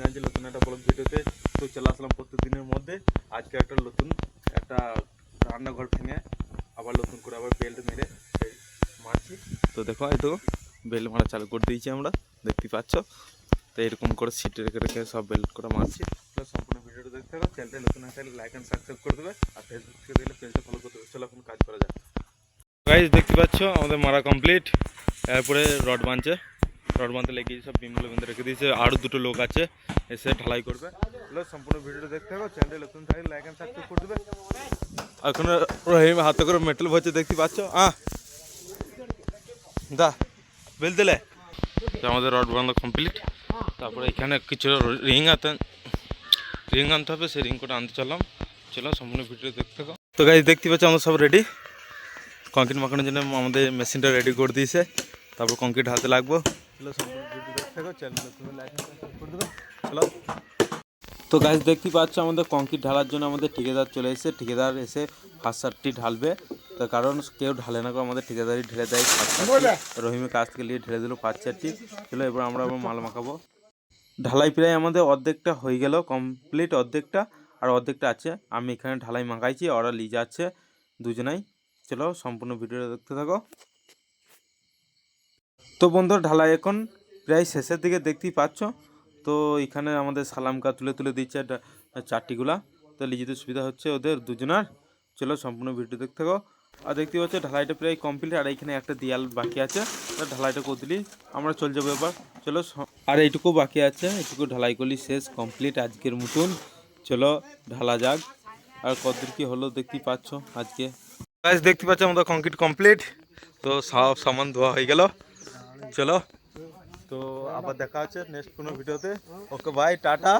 জানছি নতুন একটা ব্লগ ভিডিওতে তো চলে আসলাম প্রত্যেকদিনের মধ্যে। আজকে একটা নতুন একটা রান্নাঘর ভেঙে আবার নতুন করে আবার বেল্ট মেরে মারছি। তো দেখো, এই তো বেল্ট মারা চালু করে দিয়েছি আমরা, দেখতে পাচ্ছ? তো এরকম করে সিটে রেখে রেখে সব বেল্ট করে মারছি। তো সম্পূর্ণ ভিডিওটা দেখতে হবে চ্যানেলটা নতুন একটা লাইক অ্যান্ড সাবস্ক্রাইব করে দেবে, আর ফেসবুক থেকে দেখলে পেজটা ফলো করতে চলো এখন কাজ করা যাক। গাইজ দেখতে পাচ্ছ, আমাদের মারা কমপ্লিট এরপরে রড বাঁধছে রড বাঁধতে লেগে সব বিমগুলো বেঁধে রেখে দিয়েছে আরও দুটো লোক আছে এসে ঢালাই করবে। সম্পূর্ণ ভিডিওটা দেখতে থাকো চ্যানেলটা নতুন থাকলে লাইক অ্যান্ড সাবস্ক্রাইব করে দেবে। এখন রহিম হাতে করে মেটাল ভরছে দেখতে পাচ্ছ? আহ। দা বেল দিলে। তো আমাদের রড বাঁধা কমপ্লিট তারপরে এখানে কিছু রিং আনতে রিং আনতে হবে সেই রিং কোটা আনতে চললাম। চলো সম্পূর্ণ ভিডিও দেখতে থাকো। তো গাইজ দেখতে পাচ্ছ আমরা সব রেডি কংক্রিট মাখানোর জন্য আমাদের মেশিনটা রেডি করে দিয়েছে। তারপর কংক্রিট হাতে লাগবো। থাকো লাইক করে দেবে। চলো তো গাছ দেখতে পাচ্ছ আমাদের কংক্রিট ঢালার জন্য আমাদের ঠিকাদার চলে এসেছে। ঠিকাদার এসে ফার্স্ট সারটি ঢালবে। তার কারণ কেউ ঢালে না আমাদের ঠিকাদারই ঢেলে দেয়। রহিমের কাছ থেকে নিয়ে ঢেলে দিল ফার্স্ট চারটি চলো এবার আমরা আবার মাল মাখাবো। ঢালাই প্রায় আমাদের অর্ধেকটা হয়ে গেল কমপ্লিট অর্ধেকটা। আর অর্ধেকটা আছে আমি এখানে ঢালাই মাখাইছি ওরা লিয়ে যাচ্ছে দুজনাই। চলো সম্পূর্ণ ভিডিওটা দেখতে থাকো। তো বন্ধুরা, ঢালাই এখন প্রায় শেষের দিকে দেখতেই পাচ্ছ। তো এখানে আমাদের সালাম সালামকা তুলে তুলে দিচ্ছে চারটিগুলা। তো লিজিতে সুবিধা হচ্ছে ওদের দুজনার। চলো সম্পূর্ণ ভিডিও দেখতে থাকো। আর দেখতে পাচ্ছ, ঢালাইটা প্রায় কমপ্লিট আর এইখানে একটা দেয়াল বাকি আছে। ঢালাইটা করে দিলি, আমরা চলে যাব এবার। চলো আর এইটুকু বাকি আছে, এইটুকু ঢালাই করলি শেষ কমপ্লিট আজকের মতন। চলো ঢালা যাক। আর কতদূর কি হলো দেখতেই পাচ্ছ আজকে। দেখতে পাচ্ছ আমাদের কংক্রিট কমপ্লিট তো সব সামান ধোয়া হয়ে গেল। চলো। তো আবার দেখা হচ্ছে নেক্সট কোনো ভিডিওতে। Okay bye tata.